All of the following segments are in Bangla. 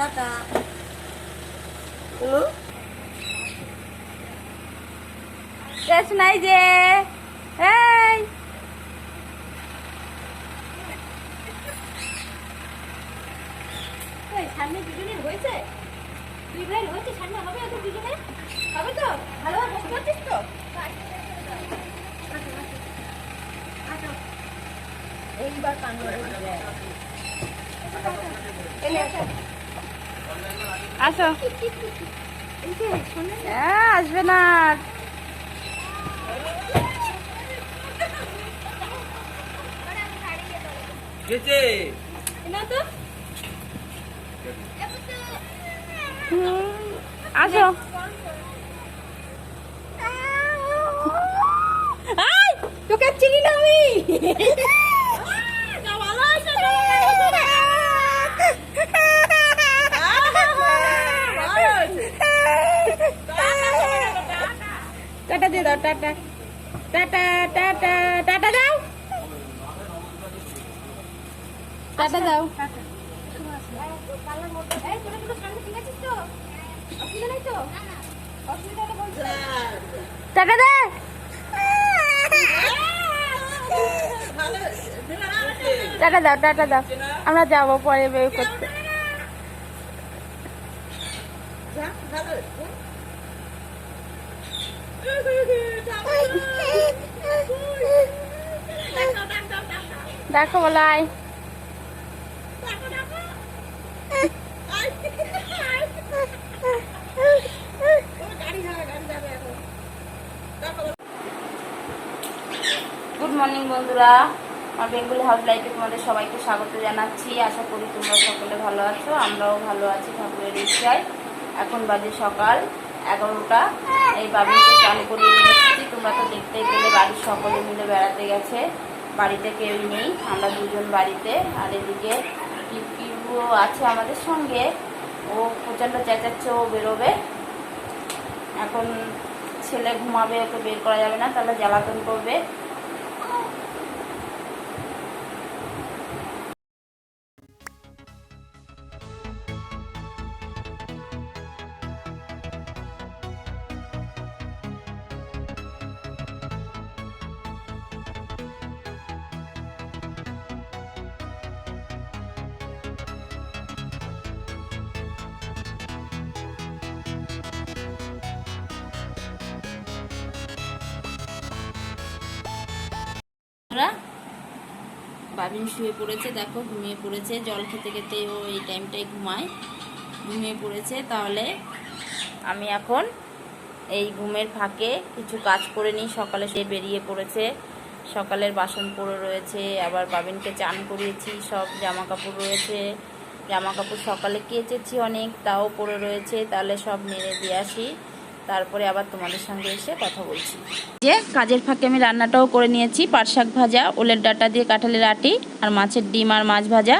টাটা। শেষ নাই যে। এই। সামনে দুজনের হয়েছে? দুই ভাই হয়েছে সামনে হবে ওদের দুজনে হবে তো? ভালো পারছিস তো? এইবার আসো। হ্যাঁ, আসবে না। আসো। তোকে চিনি না আমি। দিয়ে দাও টাটা। টাটা টাটা টাটা দাও। টাটা দাও। টাটা। দে। টাটা দাও টাটা দাও। আমরা যাব পরে বের করতে। দেখো বলাই। গুড মর্নিং বন্ধুরা। আমার বেঙ্গলি হাউস লাইফে তোমাদের সবাইকে স্বাগত জানাচ্ছি। আশা করি তোমরা সকলে ভালো আছো, আমরাও ভালো আছি ঠাকুরের ইচ্ছায় এখন বাজে সকাল, এগারোটা। এই বাবিকে চালু করিয়ে নিয়ে এসেছি। তোমরা তো দেখতেই পেলে, বাড়ির সকলে মিলে বেড়াতে গেছে। বাড়িতে কেউই নেই, আমরা দুজন বাড়িতে। আর এদিকে টিপিও আছে আমাদের সঙ্গে। ও প্রচণ্ড চেঁচাচ্ছে, ও বেরোবে। এখন ছেলে ঘুমাবে, ওকে বের করা যাবে না, তাহলে জ্বালাতন করবে। বাবিন শুয়ে পড়েছে, দেখো, ঘুমিয়ে পড়েছে। জল খেতে খেতে ও এই টাইমটাই ঘুমায়। ঘুমিয়ে পড়েছে, তাহলে আমি এখন এই ঘুমের ফাঁকে কিছু কাজ করে নিই। সকালে সে বেরিয়ে পড়েছে, সকালের বাসন পড়ে রয়েছে, আবার বাবিনকে চান করিয়েছি, সব জামা কাপড় রয়েছে। জামা কাপড় সকালে কেচেছি অনেক, তাও পড়ে রয়েছে, তাহলে সব মেরে দিয়ে আসি। তারপরে আবার তোমাদের সঙ্গে এসে কথা বলছি। যে কাজের ফাঁকে আমি রান্নাটাও করে নিয়েছি পাট শাক ভাজা ওলের ডাটা দিয়ে কাঁঠালের আটি আর মাছের ডিম আর মাছ ভাজা।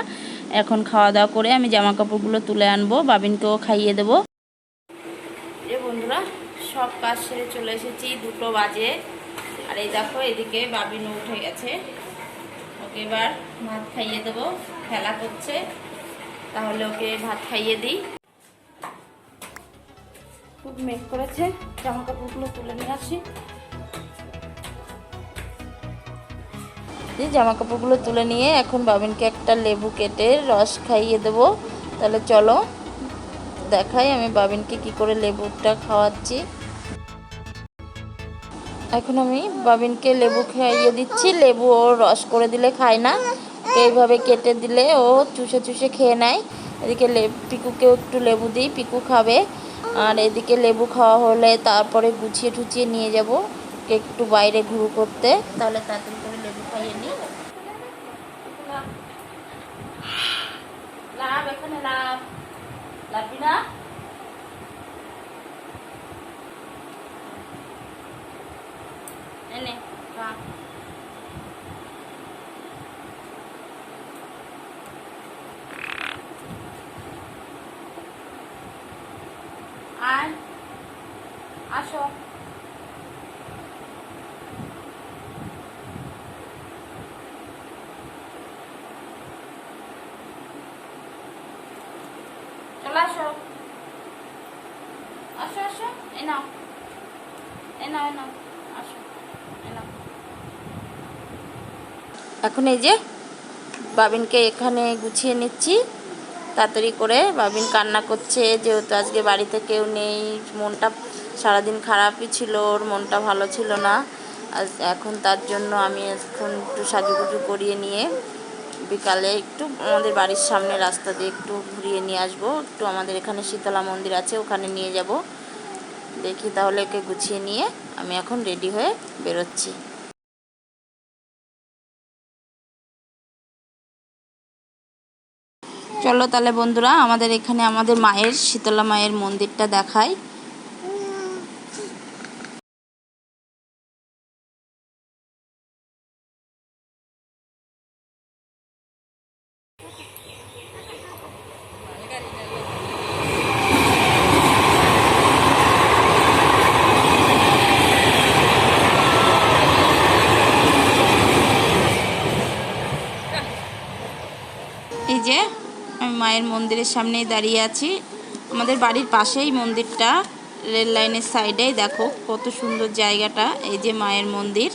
এখন খাওয়া দাওয়া করে আমি জামা কাপড়গুলো তুলে আনব বাবিনকেও খাইয়ে দেবো। এ বন্ধুরা সব কাজ সেরে চলে এসেছি দুটো বাজে। আর এই দেখো এদিকে বাবিন উঠে গেছে। ওকে এবার ভাত খাইয়ে দেবো খেলা করছে। তাহলে ওকে ভাত খাইয়ে দিই। খুব মেঘ করেছে জামা কাপড়গুলো তুলে নিয়ে আসি। জামা কাপড়গুলো তুলে নিয়ে এখন বাবিনকে একটা লেবু কেটে রস খাইয়ে দেবো। তাহলে চলো, দেখাই আমি বাবিনকে কি করে লেবুটা খাওয়াচ্ছি। এখন আমি বাবিনকে লেবু খাইয়ে দিচ্ছি, লেবু ও রস করে দিলে খায় না। এইভাবে কেটে দিলে ও চুষে চুষে খেয়ে নেয়। এদিকে লে- পিকুকেও একটু লেবু দিই, পিকু খাবে। আর এদিকে লেবু খাওয়া হলে তারপরে গুছিয়ে টুচিয়ে নিয়ে যাব একটু বাইরে ঘুরু করতে। তাহলে তাড়াতাড়ি করে লেবু খাইয়ে নিই। লাভ, এখানে লাভ। না? এনে এই নাও এই নাও এই নাও আসো এখন এই যে বাবিনকে এখানে গুছিয়ে নিচ্ছি। তাড়াতাড়ি করে বাবিন কান্না করছে, যেহেতু আজকে বাড়িতে কেউ নেই, মনটা সারাদিন খারাপই ছিল, ওর মনটা ভালো ছিল না। এখন তার জন্য আমি এখন একটু সাজুগুজু করিয়ে নিয়ে বিকালে একটু আমাদের বাড়ির সামনে রাস্তা দিয়ে একটু ঘুরিয়ে নিয়ে আসব। একটু আমাদের এখানে শীতলা মন্দির আছে, ওখানে নিয়ে যাব। দেখি তাহলে ওকে গুছিয়ে নিয়ে আমি এখন রেডি হয়ে বেরোচ্ছি। চলো তাহলে বন্ধুরা আমাদের এখানে আমাদের মায়ের শীতলা মায়ের মন্দিরটা দেখায় এই যে আমি মায়ের মন্দিরের সামনেই দাঁড়িয়ে আছি। আমাদের বাড়ির পাশেই মন্দিরটা, রেল লাইনের সাইডেই। দেখো কত সুন্দর জায়গাটা, এই যে মায়ের মন্দির।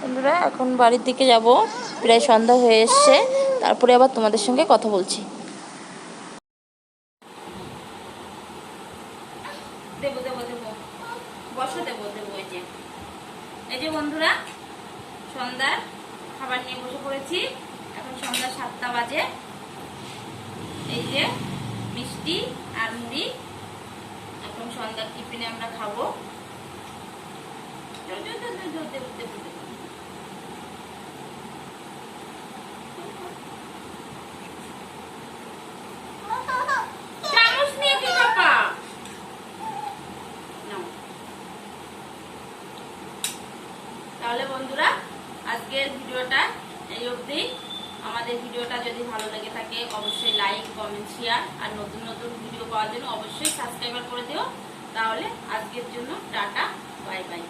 বন্ধুরা, এখন বাড়ির দিকে যাব। প্রায় সন্ধ্যা হয়ে এসছে। তারপরে আবার তোমাদের সঙ্গে কথা বলছি দেবো দেবো দেবো বসো দেবো দেবো এই যে এই যে বন্ধুরা সন্ধ্যার খাবার নিয়ে বসে পড়েছি। এখন সন্ধ্যা সাতটা বাজে। এই যে মিষ্টি আর মুড়ি এখন সন্ধ্যার টিফিনে আমরা খাব। তাহলে বন্ধুরা আজকের ভিডিওটা এই অবধি। আমাদের ভিডিওটা যদি ভালো লেগে থাকে, অবশ্যই লাইক কমেন্ট শেয়ার আর নতুন নতুন ভিডিও পাওয়ার জন্য অবশ্যই সাবস্ক্রাইবার করে দিও। তাহলে আজকের জন্য টাটা বাই বাই